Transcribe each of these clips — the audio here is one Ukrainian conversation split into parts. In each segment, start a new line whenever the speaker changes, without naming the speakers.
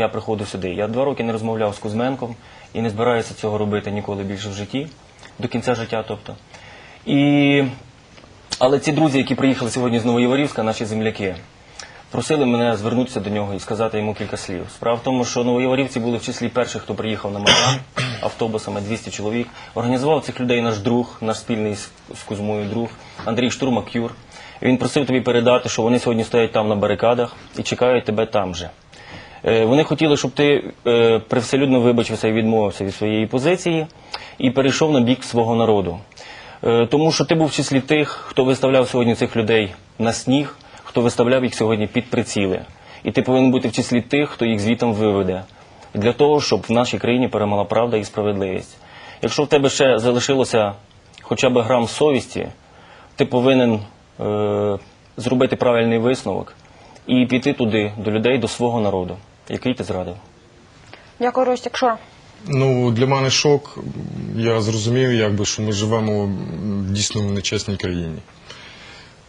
Я приходив сюди. Я два роки не розмовляв з Кузьменком і не збираюся цього робити ніколи більше в житті, до кінця життя, тобто. І... Але ці друзі, які приїхали сьогодні з Новоєворівська, наші земляки, просили мене звернутися до нього і сказати йому кілька слів. Справа в тому, що новоєворівці були в числі перших, хто приїхав на Майдан автобусами, 200 чоловік. Організував цих людей наш друг, наш спільний з, Кузьмою друг Андрій Штурмак Юр. Він просив тобі передати, що вони сьогодні стоять там на барикадах і чекають тебе там же. Е, Вони хотіли, щоб ти е, привселюдно вибачився і відмовився від своєї позиції і перейшов на бік свого народу. Е, Тому що ти був в числі тих, хто виставляв сьогодні цих людей на сніг, хто виставляв їх сьогодні під приціли. І ти повинен бути в числі тих, хто їх звітом виведе. Для того, щоб в нашій країні перемогла правда і справедливість. Якщо в тебе ще залишилося хоча б грам совісті, ти повинен е, зробити правильний висновок і піти туди, до людей, до свого народу, який ти зрадив.
Дякую, Ростік. Шура.
Ну, для мене шок. Я зрозумів, якби, що ми живемо дійсно в нечесній країні.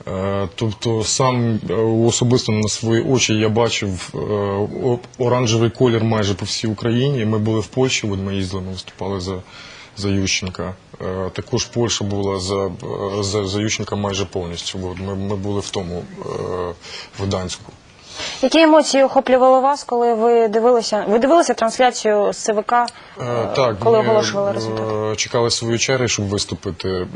Е, Тобто, сам е, особисто на свої очі я бачив е, оранжевий колір майже по всій Україні. Ми були в Польщі, от ми їздили, ми виступали за, за Ющенка. Також Польща була за, за, за Ющенка майже повністю. От Ми, ми були в тому в Гданську.
Які емоції охоплювали вас, коли ви дивилися? Ви дивилися трансляцію з ЦВК,
Е, Так,
коли
ми,
оголошували результати?
е, чекали свою чергу, щоб виступити.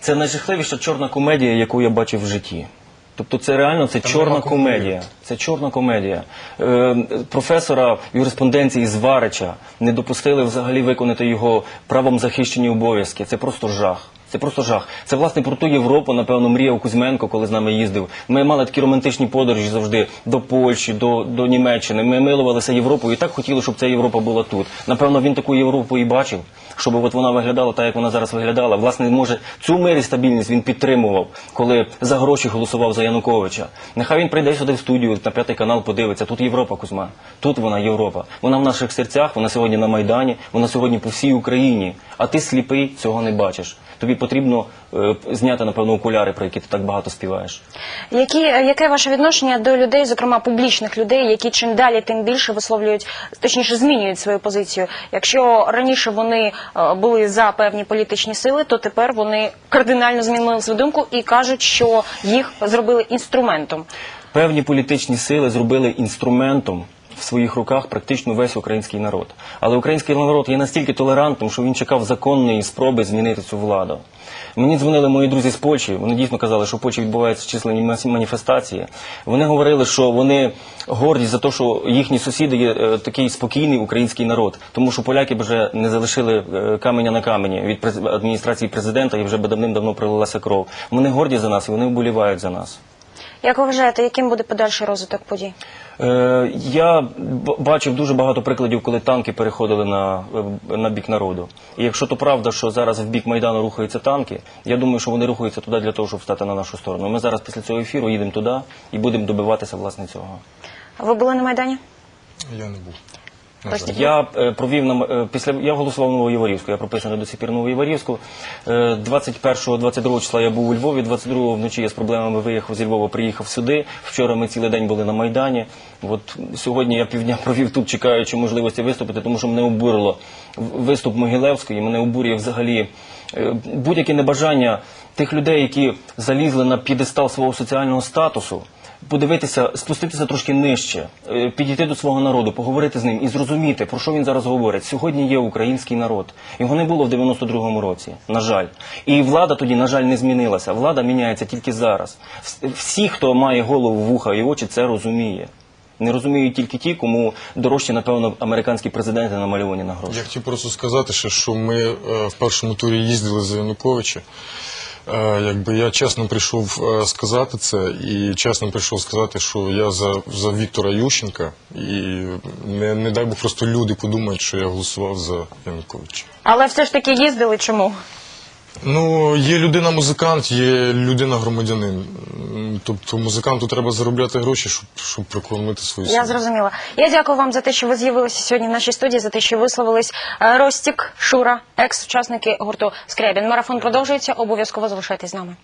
Це найжахливіша чорна комедія, яку я бачив в житті. Тобто це реально це чорна комедія. Це чорна комедія. Е, професора юриспонденції з Варича не допустили взагалі виконати його правом захищені обов'язки. Це просто жах. Це просто жах. Це власне про ту Європу, напевно, мріяв Кузьменко, коли з нами їздив. Ми мали такі романтичні подорожі завжди до Польщі, до, до Німеччини. Ми милувалися Європою і так хотіли, щоб ця Європа була тут. Напевно, він таку Європу і бачив, щоб от вона виглядала так, як вона зараз виглядала. Власне, може, цю мир і стабільність він підтримував, коли за гроші голосував за Януковича. Нехай він прийде сюди в студію на п'ятий канал, подивиться. Тут Європа, Кузьма. Тут вона Європа. Вона в наших серцях, вона сьогодні на Майдані, вона сьогодні по всій Україні. А ти сліпий, цього не бачиш. Тобі потрібно е, зняти, напевно, окуляри, про які ти так багато співаєш.
Які, яке ваше відношення до людей, зокрема публічних людей, які чим далі, тим більше висловлюють, точніше змінюють свою позицію? Якщо раніше вони е, були за певні політичні сили, то тепер вони кардинально змінили свою думку і кажуть, що їх зробили інструментом.
Певні політичні сили зробили інструментом в своїх руках практично весь український народ. Але український народ є настільки толерантним, що він чекав законної спроби змінити цю владу. Мені дзвонили мої друзі з Польщі. Вони дійсно казали, що в Польщі відбуваються численні маніфестації. Вони говорили, що вони горді за те, що їхні сусіди є е, такий спокійний український народ, тому що поляки вже не залишили е, каменя на камені від адміністрації президента і вже давним-давно пролилася кров. Вони горді за нас і вони вболівають за нас.
Як ви вважаєте, яким буде подальший розвиток подій?
Е, я б- бачив дуже багато прикладів, коли танки переходили на, е, на бік народу. І якщо то правда, що зараз в бік Майдану рухаються танки, я думаю, що вони рухаються туди для того, щоб стати на нашу сторону. Ми зараз після цього ефіру їдемо туди і будемо добиватися власне цього.
Ви були на майдані?
Я не був.
Я е, провів на е, після я голосував в Новоєворівську. Я прописаний до сих пір в Новоєворівську. Е, 21-22 числа я був у Львові. 22-го вночі я з проблемами виїхав зі Львова, приїхав сюди. Вчора ми цілий день були на майдані. От сьогодні я півдня провів тут, чекаючи можливості виступити, тому що мене обурило виступ Могилевської. Мене обурює взагалі е, будь-яке небажання тих людей, які залізли на п'єдестал свого соціального статусу подивитися, спуститися трошки нижче, е, підійти до свого народу, поговорити з ним і зрозуміти, про що він зараз говорить. Сьогодні є український народ. Його не було в 92-му році, на жаль. І влада тоді, на жаль, не змінилася. Влада міняється тільки зараз. Всі, хто має голову, вуха і очі, це розуміє. Не розуміють тільки ті, кому дорожче, напевно, американські президенти намальовані на гроші.
Я хотів просто сказати, що ми е, в першому турі їздили за Януковича. Е, Якби я чесно прийшов е, сказати це, і чесно прийшов сказати, що я за, за Віктора Ющенка, і не, не дай Бог просто люди подумають, що я голосував за Януковича.
Але все ж таки їздили. Чому?
Ну, є людина-музикант, є людина-громадянин. Тобто музиканту треба заробляти гроші, щоб, щоб прокормити свою
Я зрозуміла. Я дякую вам за те, що ви з'явилися сьогодні в нашій студії, за те, що висловились Е, Ростік, Шура, екс-учасники гурту Скрябін. Марафон продовжується. Обов'язково залишайтесь з нами.